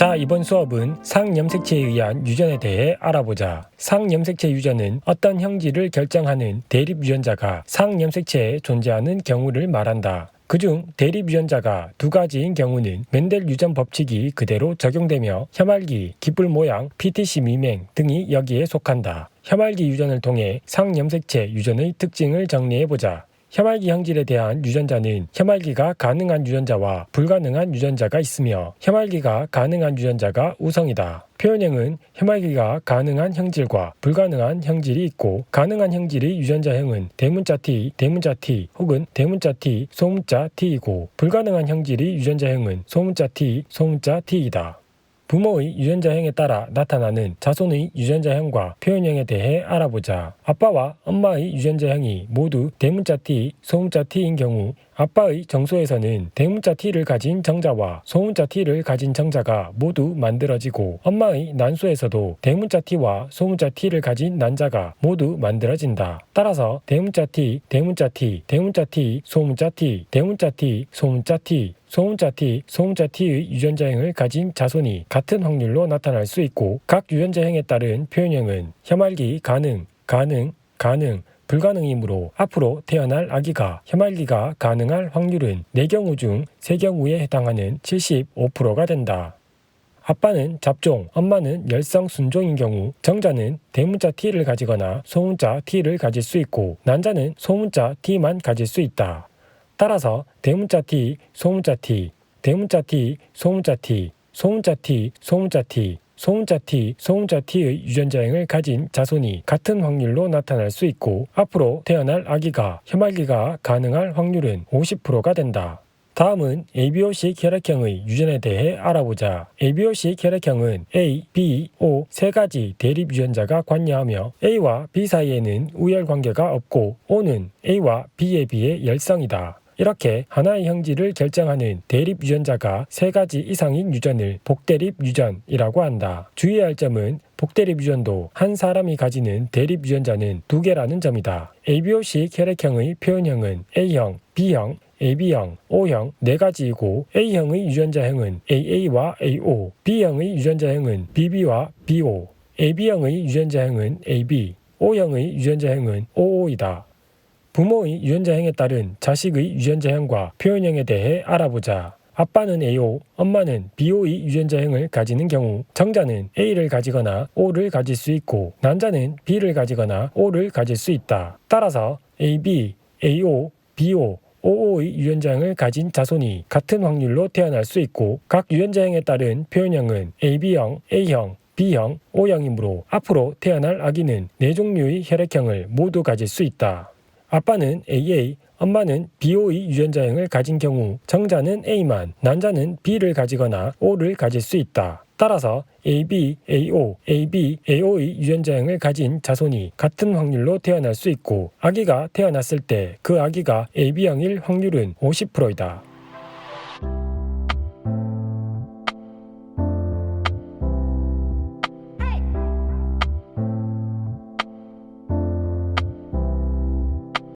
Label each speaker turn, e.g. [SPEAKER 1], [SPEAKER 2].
[SPEAKER 1] 자, 이번 수업은 상염색체에 의한 유전에 대해 알아보자. 상염색체 유전은 어떤 형질을 결정하는 대립 유전자가 상염색체에 존재하는 경우를 말한다. 그중 대립 유전자가 두 가지인 경우는 멘델 유전 법칙이 그대로 적용되며 혐알기, 깃불 모양, PTC 미맹 등이 여기에 속한다. 혐알기 유전을 통해 상염색체 유전의 특징을 정리해보자. 혐알기 형질에 대한 유전자는 혐알기가 가능한 유전자와 불가능한 유전자가 있으며 혐알기가 가능한 유전자가 우성이다. 표현형은 혐알기가 가능한 형질과 불가능한 형질이 있고 가능한 형질의 유전자형은 대문자 T, 대문자 T 혹은 대문자 T, 소문자 T이고 불가능한 형질의 유전자형은 소문자 T, 소문자 T이다. 부모의 유전자형에 따라 나타나는 자손의 유전자형과 표현형에 대해 알아보자. 아빠와 엄마의 유전자형이 모두 대문자 T, 소문자 T인 경우 아빠의 정소에서는 대문자 T를 가진 정자와 소문자 T를 가진 정자가 모두 만들어지고 엄마의 난소에서도 대문자 T와 소문자 T를 가진 난자가 모두 만들어진다. 따라서 대문자 T, 대문자 T, 대문자 T, 소문자 T, 대문자 T, 소문자 T, 소문자 T, 소문자 T의 유전자형을 가진 자손이 같은 확률로 나타날 수 있고 각 유전자형에 따른 표현형은 혐알기 가능, 가능, 가능, 불가능이므로 앞으로 태어날 아기가 혐알기가 가능할 확률은 4경우 중 3경우에 해당하는 75%가 된다. 아빠는 잡종, 엄마는 열성 순종인 경우 정자는 대문자 T를 가지거나 소문자 T를 가질 수 있고 난자는 소문자 T만 가질 수 있다. 따라서 대문자 T, 소문자 T, 대문자 T, 소문자 T, 소문자 T, 소문자 T, 소문자 T, 소문자 T의 유전자형을 가진 자손이 같은 확률로 나타날 수 있고 앞으로 태어날 아기가 혐알기가 가능할 확률은 50%가 된다. 다음은 ABO식 혈액형의 유전에 대해 알아보자. ABO식 혈액형은 A, B, O 세 가지 대립 유전자가 관여하며 A와 B 사이에는 우열 관계가 없고 O는 A와 B에 비해 열성이다. 이렇게 하나의 형질을 결정하는 대립 유전자가 세 가지 이상인 유전을 복대립 유전이라고 한다. 주의해야 할 점은 복대립 유전도 한 사람이 가지는 대립 유전자는 두 개라는 점이다. ABO식 혈액형의 표현형은 A형, B형, AB형, O형 네 가지이고 A형의 유전자형은 AA와 AO, B형의 유전자형은 BB와 BO, AB형의 유전자형은 AB, O형의 유전자형은 OO이다. 부모의 유전자형에 따른 자식의 유전자형과 표현형에 대해 알아보자. 아빠는 AO, 엄마는 BO의 유전자형을 가지는 경우 정자는 A를 가지거나 O를 가질 수 있고 난자는 B를 가지거나 O를 가질 수 있다. 따라서 AB, AO, BO, OO의 유전자형을 가진 자손이 같은 확률로 태어날 수 있고 각 유전자형에 따른 표현형은 AB형, A형, B형, O형이므로 앞으로 태어날 아기는 네 종류의 혈액형을 모두 가질 수 있다. 아빠는 AA, 엄마는 BO의 유전자형을 가진 경우 정자는 A만, 난자는 B를 가지거나 O를 가질 수 있다. 따라서 AB, AO, AB, AO의 유전자형을 가진 자손이 같은 확률로 태어날 수 있고 아기가 태어났을 때 그 아기가 AB형일 확률은 50%이다.